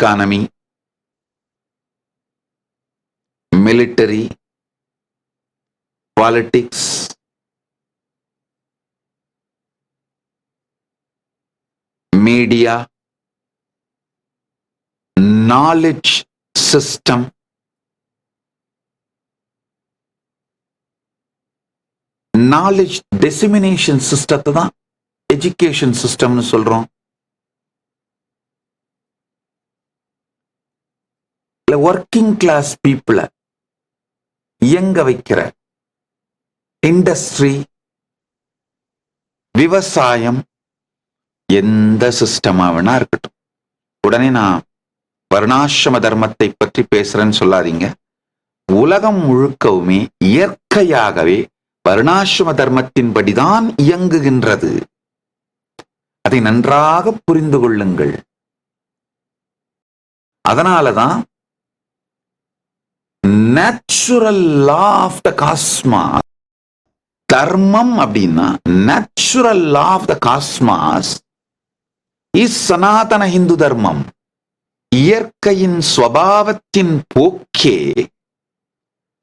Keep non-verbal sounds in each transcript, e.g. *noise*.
economy, military, politics, media, knowledge system, knowledge dissemination சிஸ்டத்தை தான் education சிஸ்டம்னு சொல்றோம் இல்லை ஒர்க்கிங் கிளாஸ் பீப்புளை இயங்க வைக்கிற இண்டஸ்ட்ரி விவசாயம் எந்த சிஸ்டமாக வேணா இருக்கட்டும். உடனே நான் வர்ணாசிரம தர்மத்தை பற்றி பேசுறேன்னு சொல்லாதீங்க. உலகம் முழுக்கவுமே இயற்கையாகவே வர்ணாசிரம தர்மத்தின்படிதான் இயங்குகின்றது. அதை நன்றாக புரிந்து கொள்ளுங்கள். அதனாலதான் natural law of the cosmos தர்மம் அப்படின்னா natural law of the cosmos is Sanatana Hindu தர்மம் இயற்கையின் ஸ்வபாவத்தின் போக்கே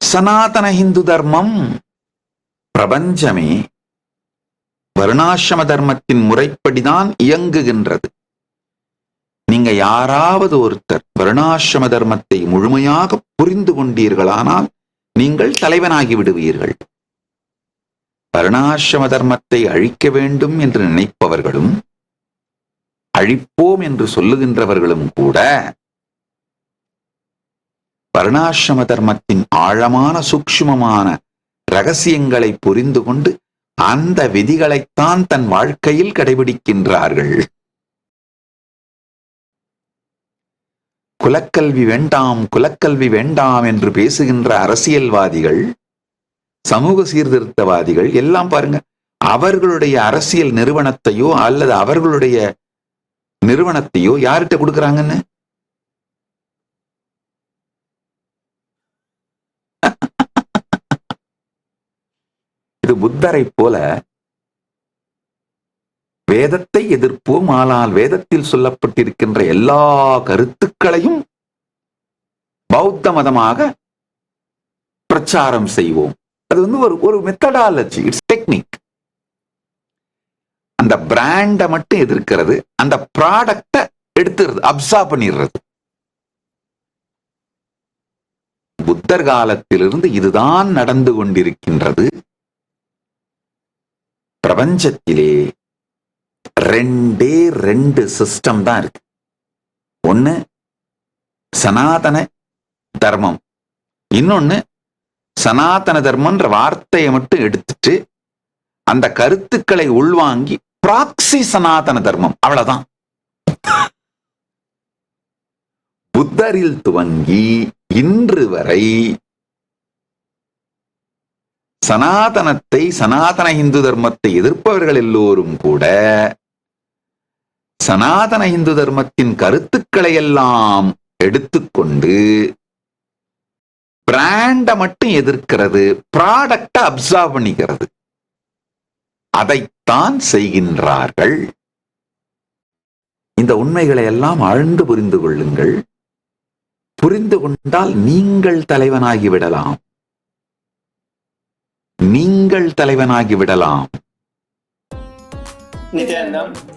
சனாதன ஹிந்து தர்மம் பிரபஞ்சமே வருணாசிரம தர்மத்தின் முறைப்படிதான் இயங்குகின்றது நீங்க யாராவது ஒருத்தர் வருணாசிரம தர்மத்தை முழுமையாக புரிந்து கொண்டீர்களானால் நீங்கள் தலைவனாகி விடுவீர்கள். வருணாசிரம தர்மத்தை அழிக்க வேண்டும் என்று நினைப்பவர்களும் அழிப்போம் என்று சொல்லுகின்றவர்களும் கூட வருணாசிரம தர்மத்தின் ஆழமான சூக்ஷ்மமான ரகசியங்களை புரிந்து கொண்டு அந்த விதிகளைத்தான் தன் வாழ்க்கையில் கடைபிடிக்கின்றார்கள். குலக்கல்வி வேண்டாம் குலக்கல்வி வேண்டாம் என்று பேசுகின்ற அரசியல்வாதிகள் சமூக சீர்திருத்தவாதிகள் எல்லாம் பாருங்க. அவர்களுடைய அரசியல் நிறுவனத்தையோ அல்லது அவர்களுடைய நிறுவனத்தையோ யார்கிட்ட கொடுக்குறாங்கன்னு? *laughs* இது புத்தரை போல வேதத்தை எதிர்ப்போம். ஆனால் வேதத்தில் சொல்லப்பட்டிருக்கின்ற எல்லா கருத்துக்களையும் பௌத்த மதமாக பிரச்சாரம் செய்வோம். அது வந்து ஒரு ஒரு மெத்தடாலஜி இட்ஸ் டெக்னிக் அந்த பிராண்டை மட்டும் எதிர்க்கிறது அந்த ப்ராடக்டை எடுத்துறது அப்சார்ப் பண்ணிடுறது. புத்தர் காலத்திலிருந்து இதுதான் நடந்து கொண்டிருக்கின்றது. பிரபஞ்சத்திலே ரெண்டே ரெண்டு சிஸ்டம் தான் இருக்கு. ஒன்று சனாதன தர்மம். இன்னொன்னு சனாதன தர்மன்ற வார்த்தையை மட்டும் எடுத்துட்டு அந்த கருத்துக்களை உள்வாங்கி பிராக்சி சனாதன தர்மம். அவ்வளவுதான். புத்தரில் துவங்கி இன்று வரை சனாதனத்தை சனாதன இந்து தர்மத்தை எதிர்ப்பவர்கள் எல்லோரும் கூட சனாதன இந்து தர்மத்தின் கருத்துக்களை எல்லாம் எடுத்துக்கொண்டு பிராண்ட மட்டும் எதிர்க்கிறது ப்ராடக்ட அப்சர்வ் பண்ணிக்கிறது. அதைத்தான் செய்கின்றார்கள். இந்த உண்மைகளை எல்லாம் ஆழ்ந்து புரிந்து கொள்ளுங்கள். புரிந்து கொண்டால் நீங்கள் தலைவனாகி விடலாம். நீங்கள் தலைவனாகி விடலாம். Nityanandam,